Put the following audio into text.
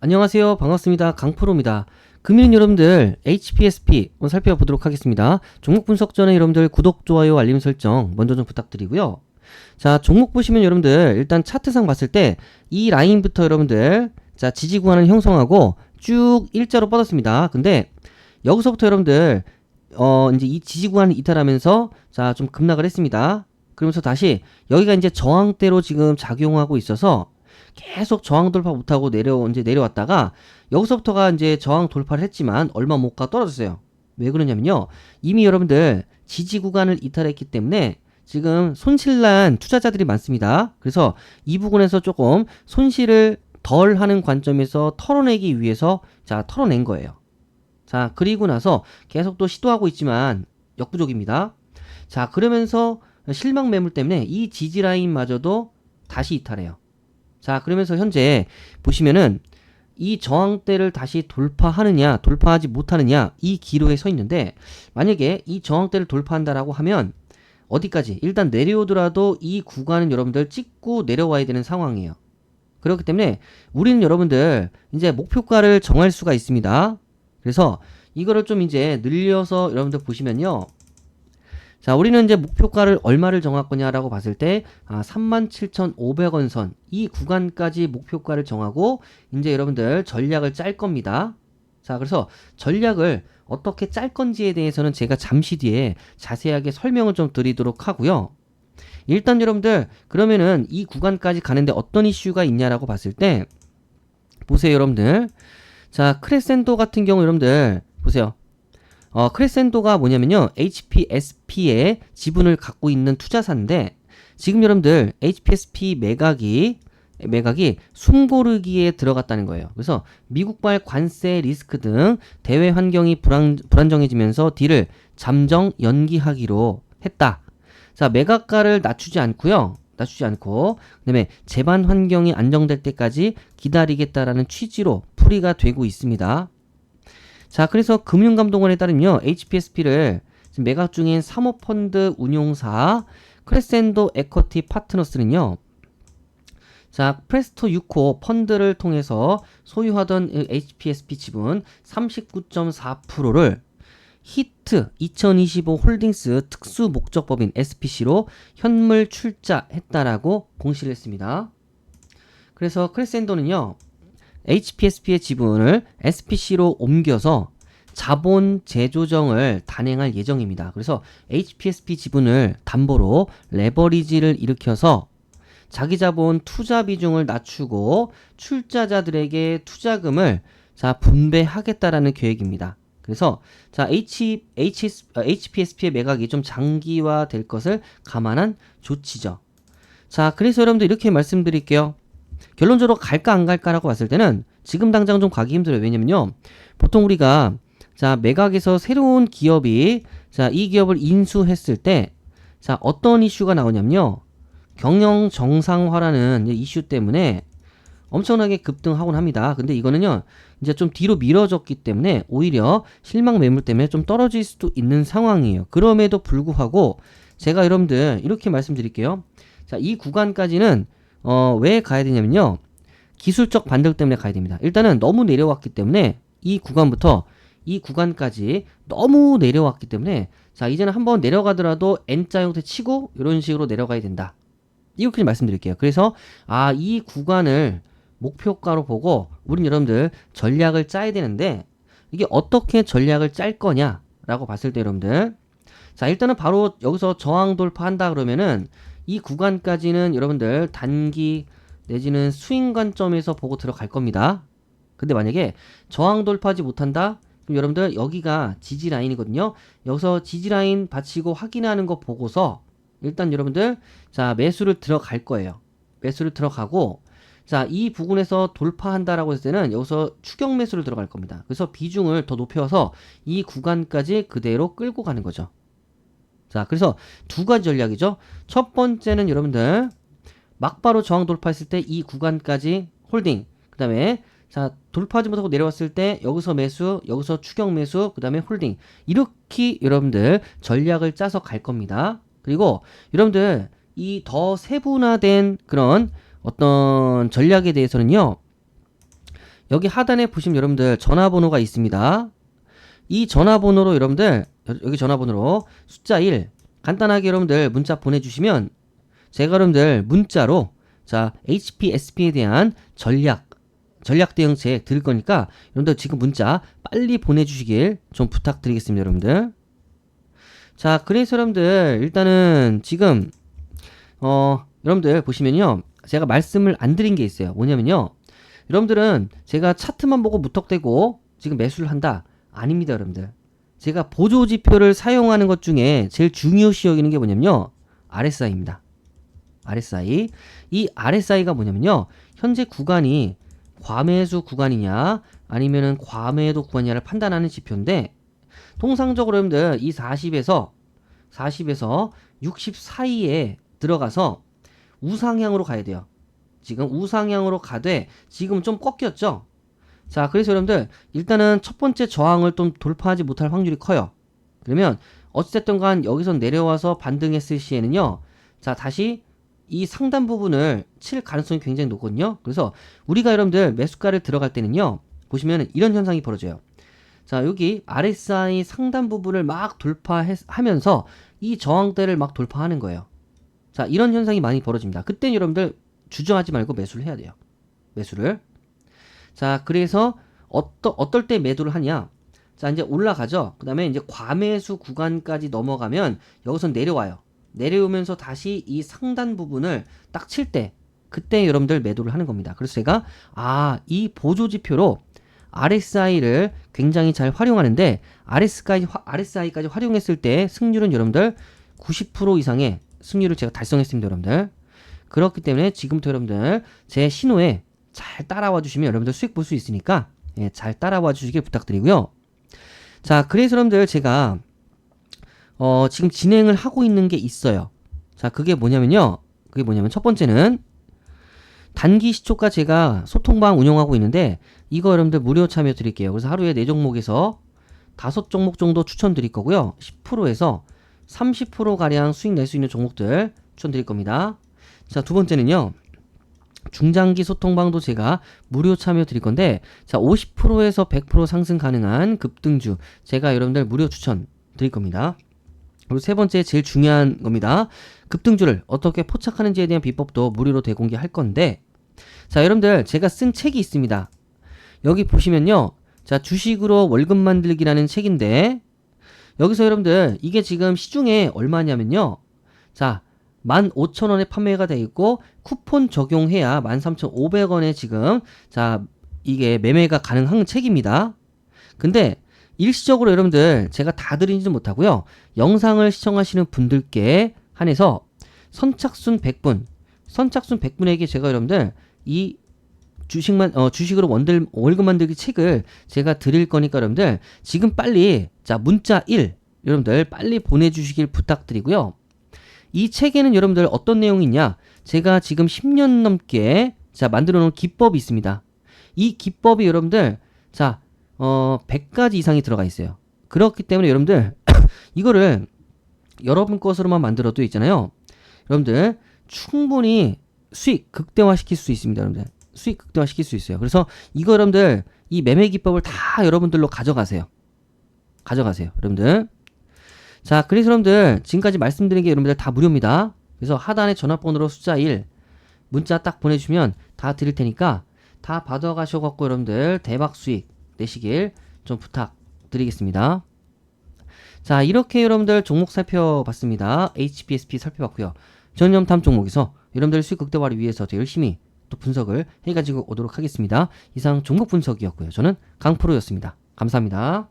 안녕하세요. 반갑습니다. 강프로입니다. 금일은 여러분들 HPSP 한번 살펴보도록 하겠습니다. 종목 분석 전에 여러분들 구독, 좋아요, 알림 설정 먼저 좀 부탁드리고요. 자, 종목 보시면 여러분들 일단 차트상 봤을 때 이 라인부터 여러분들 자, 지지 구간을 형성하고 쭉 일자로 뻗었습니다. 근데 여기서부터 여러분들 어, 이제 이 지지 구간을 이탈하면서 자, 좀 급락을 했습니다. 그러면서 다시 여기가 이제 저항대로 지금 작용하고 있어서 계속 저항 돌파 못하고 내려 이제 내려왔다가 여기서부터가 이제 저항 돌파를 했지만 얼마 못 가 떨어졌어요. 왜 그러냐면요. 이미 여러분들 지지 구간을 이탈했기 때문에 지금 손실난 투자자들이 많습니다. 그래서 이 부분에서 조금 손실을 덜 하는 관점에서 털어내기 위해서 자, 털어낸 거예요. 자, 그리고 나서 계속 또 시도하고 있지만 역부족입니다. 자, 그러면서 실망 매물 때문에 이 지지 라인마저도 다시 이탈해요. 자, 그러면서 현재 보시면은 이 저항대를 다시 돌파하느냐, 돌파하지 못하느냐, 이 기로에 서 있는데, 만약에 이 저항대를 돌파한다라고 하면, 어디까지? 일단 내려오더라도 이 구간은 여러분들 찍고 내려와야 되는 상황이에요. 그렇기 때문에 우리는 여러분들 이제 목표가를 정할 수가 있습니다. 그래서 이거를 좀 이제 늘려서 여러분들 보시면요. 자, 우리는 이제 목표가를 얼마를 정할 거냐라고 봤을 때, 아, 37,500원 선, 이 구간까지 목표가를 정하고, 이제 여러분들 전략을 짤 겁니다. 자, 그래서 전략을 어떻게 짤 건지에 대해서는 제가 잠시 뒤에 자세하게 설명을 좀 드리도록 하고요. 일단 여러분들, 그러면은 이 구간까지 가는데 어떤 이슈가 있냐라고 봤을 때, 보세요, 여러분들. 자, 크레센도 같은 경우 여러분들, 보세요. 어, 크레센도가 뭐냐면요. HPSP의 지분을 갖고 있는 투자사인데 지금 여러분들 HPSP 매각이 매각이 숨고르기에 들어갔다는 거예요. 그래서 미국발 관세 리스크 등 대외 환경이 불안, 불안정해지면서 딜을 잠정 연기하기로 했다. 자, 매각가를 낮추지 않고요. 낮추지 않고 그다음에 재반 환경이 안정될 때까지 기다리겠다라는 취지로 풀이가 되고 있습니다. 자, 그래서 금융감독원에 따르면요, HPSP를 매각 중인 사모펀드 운용사 크레센도 에쿼티 파트너스는요, 자, 프레스토 6호 펀드를 통해서 소유하던 HPSP 지분 39.4%를 히트 2025 홀딩스 특수 목적법인 SPC로 현물 출자했다라고 공시를 했습니다. 그래서 크레센도는요, HPSP의 지분을 SPC로 옮겨서 자본 재조정을 단행할 예정입니다. 그래서 HPSP 지분을 담보로 레버리지를 일으켜서 자기 자본 투자 비중을 낮추고 출자자들에게 투자금을 자 분배하겠다라는 계획입니다. 그래서 자 H, H, HPSP의 매각이 좀 장기화 될 것을 감안한 조치죠. 자 그래서 여러분들 이렇게 말씀드릴게요. 결론적으로 갈까 안 갈까라고 봤을 때는 지금 당장 좀 가기 힘들어요. 왜냐면요. 보통 우리가 자, 매각에서 새로운 기업이 자, 이 기업을 인수했을 때 자, 어떤 이슈가 나오냐면요. 경영 정상화라는 이슈 때문에 엄청나게 급등하곤 합니다. 근데 이거는요, 이제 좀 뒤로 미뤄졌기 때문에 오히려 실망 매물 때문에 좀 떨어질 수도 있는 상황이에요. 그럼에도 불구하고 제가 여러분들 이렇게 말씀드릴게요. 자, 이 구간까지는 어, 왜 가야 되냐면요. 기술적 반등 때문에 가야 됩니다. 일단은 너무 내려왔기 때문에 이 구간부터 이 구간까지 너무 내려왔기 때문에 자, 이제는 한번 내려가더라도 N자 형태 치고 이런 식으로 내려가야 된다. 이렇게 말씀드릴게요. 그래서 아, 이 구간을 목표가로 보고 우린 여러분들 전략을 짜야 되는데 이게 어떻게 전략을 짤 거냐라고 봤을 때 여러분들 자, 일단은 바로 여기서 저항 돌파한다 그러면은 이 구간까지는 여러분들 단기 내지는 스윙 관점에서 보고 들어갈 겁니다. 근데 만약에 저항 돌파하지 못한다? 그럼 여러분들 여기가 지지 라인이거든요. 여기서 지지 라인 받치고 확인하는 거 보고서 일단 여러분들 자 매수를 들어갈 거예요. 매수를 들어가고 자 이 부분에서 돌파한다라고 했을 때는 여기서 추격 매수를 들어갈 겁니다. 그래서 비중을 더 높여서 이 구간까지 그대로 끌고 가는 거죠. 자, 그래서 두 가지 전략이죠. 첫 번째는 여러분들 막바로 저항 돌파했을 때 이 구간까지 홀딩. 그다음에 자, 돌파하지 못하고 내려왔을 때 여기서 매수, 여기서 추격 매수, 그다음에 홀딩. 이렇게 여러분들 전략을 짜서 갈 겁니다. 그리고 여러분들 이 더 세분화된 그런 어떤 전략에 대해서는요. 여기 하단에 보시면 여러분들 전화번호가 있습니다. 이 전화번호로 여러분들 여기 전화번호로 숫자 1 간단하게 여러분들 문자 보내주시면 제가 여러분들 문자로 자 HPSP에 대한 전략 전략 대응책 드릴 거니까 여러분들 지금 문자 빨리 보내주시길 좀 부탁드리겠습니다 여러분들. 자 그래서 여러분들 일단은 지금 어 여러분들 보시면요. 제가 말씀을 안 드린 게 있어요. 뭐냐면요. 여러분들은 제가 차트만 보고 무턱대고 지금 매수를 한다 아닙니다 여러분들. 제가 보조 지표를 사용하는 것 중에 제일 중요시 여기는 게 뭐냐면요. RSI입니다. RSI 이. RSI가 뭐냐면요. 현재 구간이 과매수 구간이냐 아니면은 과매도 구간이냐를 판단하는 지표인데 통상적으로 여러분들 이 40에서 40에서 60 사이에 들어가서 우상향으로 가야 돼요. 지금 우상향으로 가되 지금 좀 꺾였죠. 자, 그래서 여러분들 일단은 첫 번째 저항을 좀 돌파하지 못할 확률이 커요. 그러면 어찌됐든 간 여기서 내려와서 반등했을 시에는요. 자, 다시 이 상단 부분을 칠 가능성이 굉장히 높거든요. 그래서 우리가 여러분들 매수가를 들어갈 때는요. 보시면 이런 현상이 벌어져요. 자, 여기 RSI 상단 부분을 막 돌파하면서 이 저항대를 막 돌파하는 거예요. 자, 이런 현상이 많이 벌어집니다. 그때 여러분들 주저하지 말고 매수를 해야 돼요. 매수를. 자, 그래서 어떠, 어떨 때 매도를 하냐? 자, 이제 올라가죠. 그 다음에 이제 과매수 구간까지 넘어가면 여기서 내려와요. 내려오면서 다시 이 상단 부분을 딱 칠 때, 그때 여러분들 매도를 하는 겁니다. 그래서 제가, 아, 이 보조 지표로 RSI를 굉장히 잘 활용하는데, RSI까지, RSI까지 활용했을 때 승률은 여러분들 90% 이상의 승률을 제가 달성했습니다, 여러분들. 그렇기 때문에 지금부터 여러분들 제 신호에 잘 따라와 주시면 여러분들 수익 볼 수 있으니까 예, 잘 따라와 주시길 부탁드리고요. 자, 그래서 여러분들 제가 어, 지금 진행을 하고 있는 게 있어요. 자, 그게 뭐냐면요. 그게 뭐냐면 첫 번째는 단기 시초가 제가 소통방 운영하고 있는데 이거 여러분들 무료 참여 드릴게요. 그래서 하루에 4종목에서 5종목 정도 추천 드릴 거고요. 10%에서 30% 가량 수익 낼 수 있는 종목들 추천 드릴 겁니다. 자, 두 번째는요. 중장기 소통 방도 제가 무료 참여 드릴 건데 자 50%에서 100% 상승 가능한 급등주 제가 여러분들 무료 추천 드릴 겁니다. 그리고 세 번째 제일 중요한 겁니다. 급등주를 어떻게 포착하는지에 대한 비법도 무료로 대공개할 건데 자 여러분들 제가 쓴 책이 있습니다. 여기 보시면요. 자 주식으로 월급 만들기라는 책인데 여기서 여러분들 이게 지금 시중에 얼마냐면요. 자 15,000원에 판매가 돼 있고 쿠폰 적용해야 13,500원에 지금 자 이게 매매가 가능한 책입니다. 근데 일시적으로 여러분들 제가 다 드리지는 못하고요. 영상을 시청하시는 분들께 한해서 선착순 100분, 선착순 100분에게 제가 여러분들 이 주식만 어 주식으로 원들 월급 만들기 책을 제가 드릴 거니까 여러분들 지금 빨리 자 문자 1 여러분들 빨리 보내 주시길 부탁드리고요. 이 책에는 여러분들 어떤 내용이 있냐? 제가 지금 10년 넘게 자 만들어 놓은 기법이 있습니다. 이 기법이 여러분들 자 어, 100가지 이상이 들어가 있어요. 그렇기 때문에 여러분들 이거를 여러분 것으로만 만들어도 있잖아요. 여러분들 충분히 수익 극대화 시킬 수 있습니다. 여러분들 수익 극대화 시킬 수 있어요. 그래서 이거 여러분들 이 매매 기법을 다 여러분들로 가져가세요. 가져가세요. 여러분들. 자, 그래서 여러분들 지금까지 말씀드린 게 여러분들 다 무료입니다. 그래서 하단에 전화번호로 숫자 1 문자 딱 보내주시면 다 드릴 테니까 다 받아가셔갖고 여러분들 대박 수익 내시길 좀 부탁드리겠습니다. 자, 이렇게 여러분들 종목 살펴봤습니다. HPSP 살펴봤고요. 전념 탐 종목에서 여러분들 수익 극대화를 위해서 더 열심히 또 분석을 해가지고 오도록 하겠습니다. 이상 종목 분석이었고요. 저는 강프로였습니다. 감사합니다.